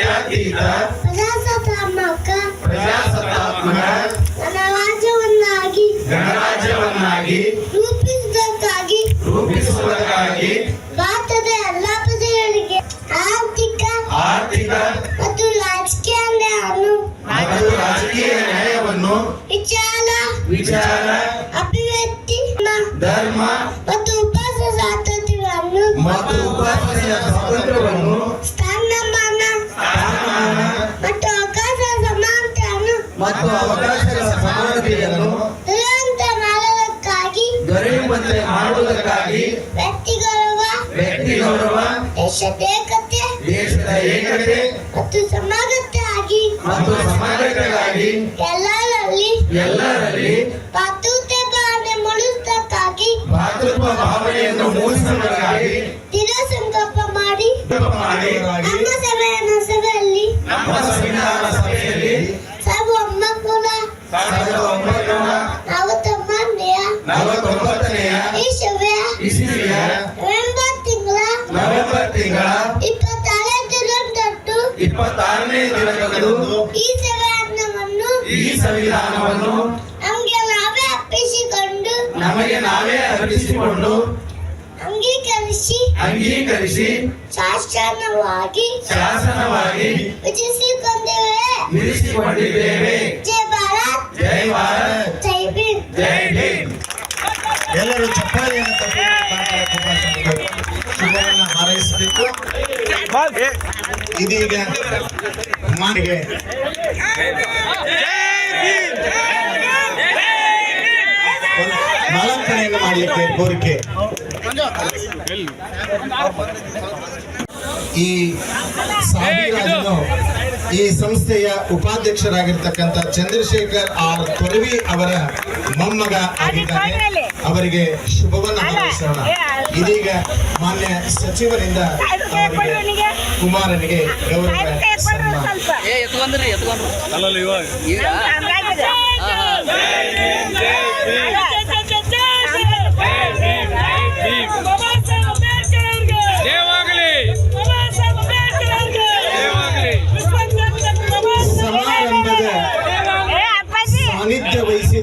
ರಹಿತ ಪ್ರಜಾಸತ್ತಾತ್ಮಕ ಪ್ರಜಾಸತ್ತಾತ್ಮಕ ಗಣರಾಜ್ಯವನ್ನಾಗಿ ಗಣರಾಜ್ಯವನ್ನಾಗಿ ರೂಪಿಸುವುದಕ್ಕಾಗಿ ರೂಪಿಸುವುದಕ್ಕಾಗಿ ಭಾರತದ ಎಲ್ಲಾ ಪ್ರಜೆಗಳಿಗೆ ಆರ್ಥಿಕ ಆರ್ಥಿಕ ಮತ್ತು ರಾಜಕೀಯ ನ್ಯಾಯವನ್ನು ಮತ್ತು ರಾಜಕೀಯ ನ್ಯಾಯವನ್ನು ವಿಚಾರ ವಿಚಾರ ಅಭಿವ್ಯಕ್ತಿ ಧರ್ಮ ಮತ್ತು ಉಪಾಸ ಸ್ವಾತಂತ್ರ್ಯವನ್ನು ಮತ್ತು ಉಪಾಸನೆಯ ಸ್ವಾತಂತ್ರ್ಯವನ್ನು ಮತ್ತು ಅವಕಾಶಗಳ ಸಮಾನತೆಯನ್ನು ದೊರೆಯುವಂತೆ ಮಾಡುವುದಕ್ಕಾಗಿ ವ್ಯಕ್ತಿ ಗೌರವ ವ್ಯಕ್ತಿ ಗೌರವ ದೇಶದ ಏಕತೆ ಮತ್ತು ಸಮಾಜಕ್ಕಾಗಿ ಮತ್ತು ಸಮಾಜಕ್ಕಾಗಿ ಎಲ್ಲರಲ್ಲಿ ಎಲ್ಲರಲ್ಲಿ ಪಾತೃತ್ವ ಭಾವನೆ ಮೂಡಿಸಕ್ಕಾಗಿ ಪಾತೃತ್ವ ಭಾವನೆಯನ್ನು ಮೂಡಿಸುವುದಕ್ಕಾಗಿ ದೃಢ ಸಂಕಲ್ಪ ಮಾಡಿ ಮಾಡಿ ನಲವತ್ತೊಂಬತ್ತನೆಯ ಇಸವಿಯ ನವೆಂಬರ್ ತಿಂಗಳ ಇಪ್ಪತ್ತಾರನೇ ದಿನದಂದು ಈ ಸಂವಿಧಾನವನ್ನು ಈ ಸಂವಿಧಾನವನ್ನು ನಮಗೆ ನಾವೇ ಅರ್ಪಿಸಿಕೊಂಡು ನಮಗೆ ನಾವೇ ಅರ್ಪಿಸಿಕೊಂಡು ಅಂಗೀಕರಿಸಿ ಅಂಗೀಕರಿಸಿ ಶಾಸನವಾಗಿ ಶಾಸನವಾಗಿ ವಿಧಿಸಿಕೊಂಡೇವೆ ನಿಲ್ಲಿಸಿಕೊಂಡಿದ್ದೇವೆ. ಜೈ ಭಾರತ್. ಜೈ ಭಾರತ್. ಜೈ ಭೀಮ್. ಜೈ ಭೀಮ್. ಎಲ್ಲರೂ ಚಪ್ಪಾಳಿಯನ್ನು ಶುಭವನ್ನು ಹಾರೈಸಬೇಕು. ಇದೀಗ ಮಾನಿಗೆ. ನಾಲ್ಕನೆಯನ್ನು ಮಾಡಲಿಕ್ಕೆ ಕೋರಿಕೆ. ಈ ಸಾವಿರಾಜನು ಈ ಸಂಸ್ಥೆಯ ಉಪಾಧ್ಯಕ್ಷರಾಗಿರ್ತಕ್ಕಂಥ ಚಂದ್ರಶೇಖರ್ ಆರ್ ತೊರವಿ ಅವರ ಮೊಮ್ಮಗ ಆಗಿದ್ದಾರೆ. ಅವರಿಗೆ ಶುಭವನ್ನು ಹಾರೈಸೋಣ. ಇದೀಗ ಮಾನ್ಯ ಸಚಿವರಿಂದ ಕುಮಾರನಿಗೆ ಗೌರವ ಸನ್ಮಾನ.